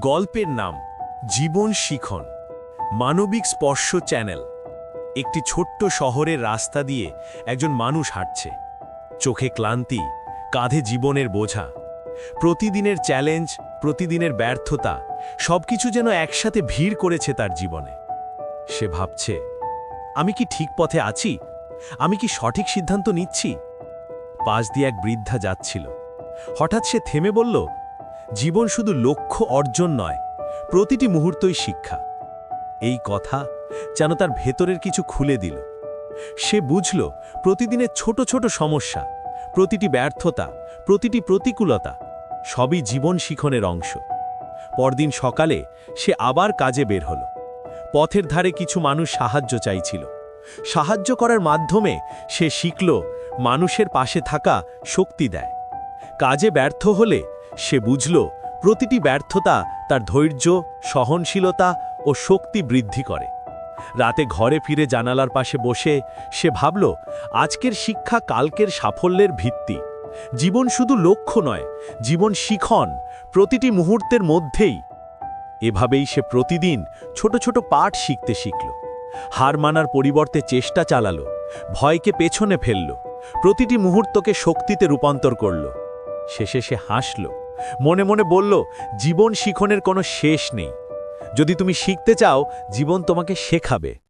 গল্পের নাম জীবন শিখন, মানবিক স্পর্শ চ্যানেল। একটি ছোট্ট শহরের রাস্তা দিয়ে একজন মানুষ হাঁটছে। চোখে ক্লান্তি, কাঁধে জীবনের বোঝা। প্রতিদিনের চ্যালেঞ্জ, প্রতিদিনের ব্যর্থতা, সবকিছু যেন একসাথে ভিড় করেছে তার জীবনে। সে ভাবছে, আমি কি ঠিক পথে আছি? আমি কি সঠিক সিদ্ধান্ত নিচ্ছি? পাশ দিয়ে এক বৃদ্ধা যাচ্ছিল। হঠাৎ সে থেমে বলল জীবন শুধু লক্ষ্য অর্জন নয়, প্রতিটি মুহূর্তই শিক্ষা। এই কথা যেন তার ভেতরের কিছু খুলে দিল। সে বুঝল, প্রতিদিনের ছোট ছোট সমস্যা, প্রতিটি ব্যর্থতা, প্রতিটি প্রতিকূলতা সবই জীবন শিখনের অংশ। পরদিন সকালে সে আবার কাজে বের হল। পথের ধারে কিছু মানুষ সাহায্য চাইছিল। সাহায্য করার মাধ্যমে সে শিখল, মানুষের পাশে থাকা শক্তি দেয়। কাজে ব্যর্থ হলে সে বুঝল প্রতিটি ব্যর্থতা তার ধৈর্য, সহনশীলতা ও শক্তি বৃদ্ধি করে। রাতে ঘরে ফিরে জানালার পাশে বসে সে ভাবল, আজকের শিক্ষা কালকের সাফল্যের ভিত্তি। জীবন শুধু লক্ষ্য নয়, জীবন শিখন, প্রতিটি মুহূর্তের মধ্যেই। এভাবেই সে প্রতিদিন ছোট ছোট পাঠ শিখতে শিখল। হার মানার পরিবর্তে চেষ্টা চালালো, ভয়কে পেছনে ফেলল, প্রতিটি মুহূর্তকে শক্তিতে রূপান্তর করল। শেষে সে হাসল। মনে মনে বলল, জীবন শিখনের কোনো শেষ নেই। যদি তুমি শিখতে চাও, জীবন তোমাকে শেখাবে।